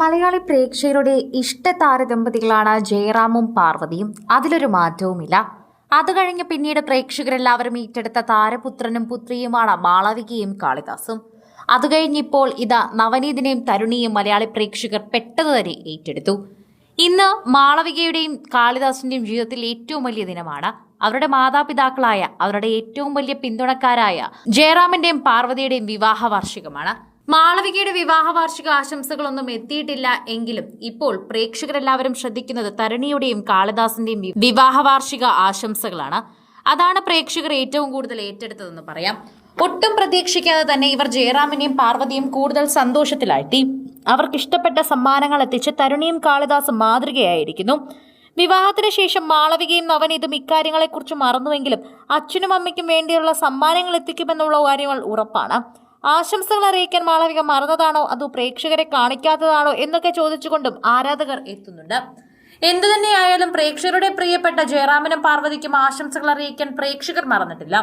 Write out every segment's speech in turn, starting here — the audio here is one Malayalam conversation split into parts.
മലയാളി പ്രേക്ഷകരുടെ ഇഷ്ട താരദമ്പതികളാണ് ജയറാമും പാർവതിയും. അതിലൊരു മാറ്റവുമില്ല. അത് കഴിഞ്ഞ് പിന്നീട് പ്രേക്ഷകരെല്ലാവരും ഏറ്റെടുത്ത താരപുത്രനും പുത്രിയുമാണ് മാളവികയും കാളിദാസും. അത് കഴിഞ്ഞിപ്പോൾ ഇതാ നവനീതിനെയും തരുണിയും മലയാളി പ്രേക്ഷകർ പെട്ടതുവരെ ഏറ്റെടുത്തു. ഇന്ന് മാളവികയുടെയും കാളിദാസിന്റെയും ജീവിതത്തിൽ ഏറ്റവും വലിയ ദിനമാണ്. അവരുടെ മാതാപിതാക്കളായ അവരുടെ ഏറ്റവും വലിയ പിന്തുണക്കാരായ ജയറാമിന്റെയും പാർവതിയുടെയും വിവാഹ വാർഷികമാണ് മാളവികയുടെ വിവാഹ വാർഷിക ആശംസകളൊന്നും എത്തിയിട്ടില്ല എങ്കിലും ഇപ്പോൾ പ്രേക്ഷകരെല്ലാവരും ശ്രദ്ധിക്കുന്നത് തരണിയുടെയും കാളിദാസിന്റെയും വിവാഹ വാർഷിക ആശംസകളാണ്. അതാണ് പ്രേക്ഷകർ ഏറ്റവും കൂടുതൽ ഏറ്റെടുത്തതെന്ന് പറയാം. ഒട്ടും പ്രതീക്ഷിക്കാതെ തന്നെ ഇവർ ജയറാമിനെയും പാർവതിയും കൂടുതൽ സന്തോഷത്തിലാഴ്ത്തി. അവർക്ക് ഇഷ്ടപ്പെട്ട സമ്മാനങ്ങൾ എത്തിച്ച് തരുണിയും കാളിദാസും മാതൃകയായിരിക്കുന്നു. വിവാഹത്തിന് ശേഷം മാളവികയും നവനീതും ഇക്കാര്യങ്ങളെക്കുറിച്ച് മറന്നുവെങ്കിലും അച്ഛനും അമ്മയ്ക്കും വേണ്ടിയുള്ള സമ്മാനങ്ങൾ എത്തിക്കുമെന്നുള്ള കാര്യങ്ങൾ ഉറപ്പാണ്. ആശംസകൾ അറിയിക്കാൻ മാളവിക മറന്നതാണോ? അതോ പ്രേക്ഷകരെ കാണിക്കാത്തതാണോ? എന്നൊക്കെ ചോദിച്ചുകൊണ്ടും ആരാധകർ എത്തുന്നുണ്ട്. എന്തുതന്നെയായാലും പ്രേക്ഷകരുടെ പ്രിയപ്പെട്ട ജയറാമനും പാർവതിക്കും ആശംസകൾ അറിയിക്കാൻ പ്രേക്ഷകർ മറന്നിട്ടില്ല.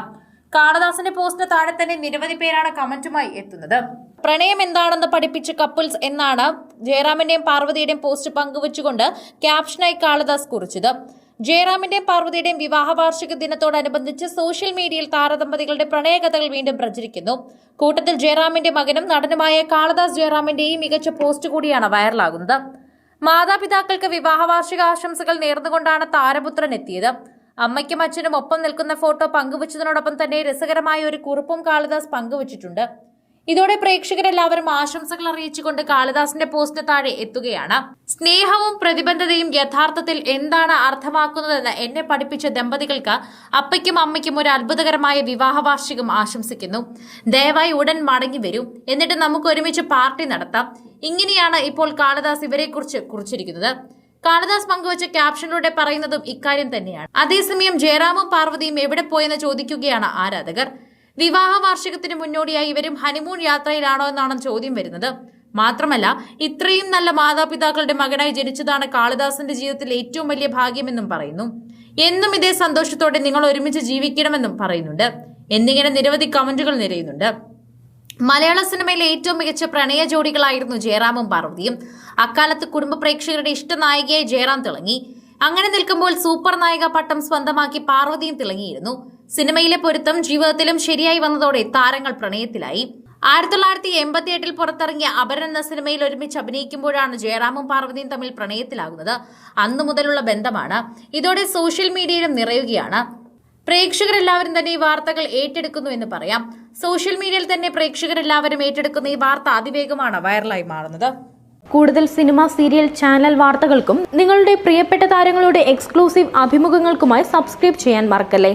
കാളദാസിന്റെ പോസ്റ്റിന് താഴെ തന്നെ നിരവധി പേരാണ് കമന്റുമായി എത്തുന്നത്. പ്രണയം എന്താണെന്ന് പഠിപ്പിച്ച കപ്പിൾസ് എന്നാണ് ജയറാമിന്റെയും പാർവതിയുടെയും പോസ്റ്റ് പങ്കുവച്ചുകൊണ്ട് ക്യാപ്ഷനായി കാളിദാസ് കുറിച്ചത്. ജയറാമിന്റെയും പാർവതിയുടെയും വിവാഹ വാർഷിക ദിനത്തോടനുബന്ധിച്ച് സോഷ്യൽ മീഡിയയിൽ താരദമ്പതികളുടെ പ്രണയകഥകൾ വീണ്ടും പ്രചരിക്കുന്നു. കൂട്ടത്തിൽ ജയറാമിന്റെ മകനും നടനുമായ കാളദാസ് ജയറാമിന്റെ ഈ മികച്ച പോസ്റ്റ് കൂടിയാണ് വൈറലാകുന്നത്. മാതാപിതാക്കൾക്ക് വിവാഹ വാർഷിക ആശംസകൾ നേർന്നുകൊണ്ടാണ് താരപുത്രൻ എത്തിയത്. അമ്മയ്ക്കും അച്ഛനും ഒപ്പം നിൽക്കുന്ന ഫോട്ടോ പങ്കുവച്ചതിനോടൊപ്പം തന്നെ രസകരമായ ഒരു കുറിപ്പും കാളിദാസ് പങ്കുവച്ചിട്ടുണ്ട്. ഇതോടെ പ്രേക്ഷകരെല്ലാവരും ആശംസകൾ അറിയിച്ചുകൊണ്ട് കാളിദാസിന്റെ പോസ്റ്റ് താഴെ എത്തുകയാണ്. സ്നേഹവും പ്രതിബദ്ധതയും യഥാർത്ഥത്തിൽ എന്താണ് അർത്ഥമാക്കുന്നതെന്ന് എന്നെ പഠിപ്പിച്ച ദമ്പതികൾക്ക് അപ്പയ്ക്കും അമ്മയ്ക്കും ഒരു അത്ഭുതകരമായ വിവാഹ വാർഷികം ആശംസിക്കുന്നു. ദയവായി ഉടൻ മടങ്ങി വരൂ. എന്നിട്ട് നമുക്ക് ഒരുമിച്ച് പാർട്ടി നടത്താം. ഇങ്ങനെയാണ് ഇപ്പോൾ കാളിദാസ് ഇവരെക്കുറിച്ച് കുറിച്ചിരിക്കുന്നത്. കാളിദാസ് പങ്കുവച്ച ക്യാപ്ഷനിലൂടെ പറയുന്നതും ഇക്കാര്യം തന്നെയാണ്. അതേസമയം ജയറാമും പാർവതിയും എവിടെ പോയെന്ന് ചോദിക്കുകയാണ് ആരാധകർ. വിവാഹ വാർഷികത്തിന് മുന്നോടിയായി ഇവരും ഹണിമൂൺ യാത്രയിലാണോ എന്നാണ് ചോദ്യം വരുന്നത്. മാത്രമല്ല ഇത്രയും നല്ല മാതാപിതാക്കളുടെ മകനായി ജനിച്ചതാണ് കാളിദാസന്റെ ജീവിതത്തിൽ ഏറ്റവും വലിയ ഭാഗ്യമെന്നും പറയുന്നു. എന്നും ഇതേ സന്തോഷത്തോടെ നിങ്ങൾ ഒരുമിച്ച് ജീവിക്കണമെന്നും പറയുന്നുണ്ട്. എന്നിങ്ങനെ നിരവധി കമന്റുകൾ നിരയുന്നുണ്ട് മലയാള സിനിമയിലെ ഏറ്റവും മികച്ച പ്രണയ ജോഡികളായിരുന്നു ജയറാമും പാർവതിയും. അക്കാലത്ത് കുടുംബ പ്രേക്ഷകരുടെ ഇഷ്ട നായികയായി ജയറാം തിളങ്ങി. അങ്ങനെ നിൽക്കുമ്പോൾ സൂപ്പർ നായിക പട്ടം സ്വന്തമാക്കി പാർവതിയും തിളങ്ങിയിരുന്നു. സിനിമയിലെ പൊരുത്തം ജീവിതത്തിലും ശരിയായി വന്നതോടെ താരങ്ങൾ പ്രണയത്തിലായി. ആയിരത്തി തൊള്ളായിരത്തി എൺപത്തി എട്ടിൽ പുറത്തിറങ്ങിയ അപരൻ എന്ന സിനിമയിൽ ഒരുമിച്ച് അഭിനയിക്കുമ്പോഴാണ് ജയറാമും പാർവതിയും തമ്മിൽ പ്രണയത്തിലാകുന്നത്. അന്നു മുതലുള്ള ബന്ധമാണ്. ഇതോടെ സോഷ്യൽ മീഡിയയിലും നിറയുകയാണ്. പ്രേക്ഷകരെല്ലാവരും തന്നെ ഈ വാർത്തകൾ ഏറ്റെടുക്കുന്നു എന്ന് പറയാം. സോഷ്യൽ മീഡിയയിൽ തന്നെ പ്രേക്ഷകരെല്ലാവരും ഏറ്റെടുക്കുന്ന ഈ വാർത്ത അതിവേഗമാണ് വൈറലായി മാറുന്നത്. കൂടുതൽ സിനിമ സീരിയൽ ചാനൽ വാർത്തകൾക്കും നിങ്ങളുടെ പ്രിയപ്പെട്ട താരങ്ങളുടെ എക്സ്ക്ലൂസീവ് അഭിമുഖങ്ങൾക്കുമായി സബ്സ്ക്രൈബ് ചെയ്യാൻ മറക്കല്ലേ?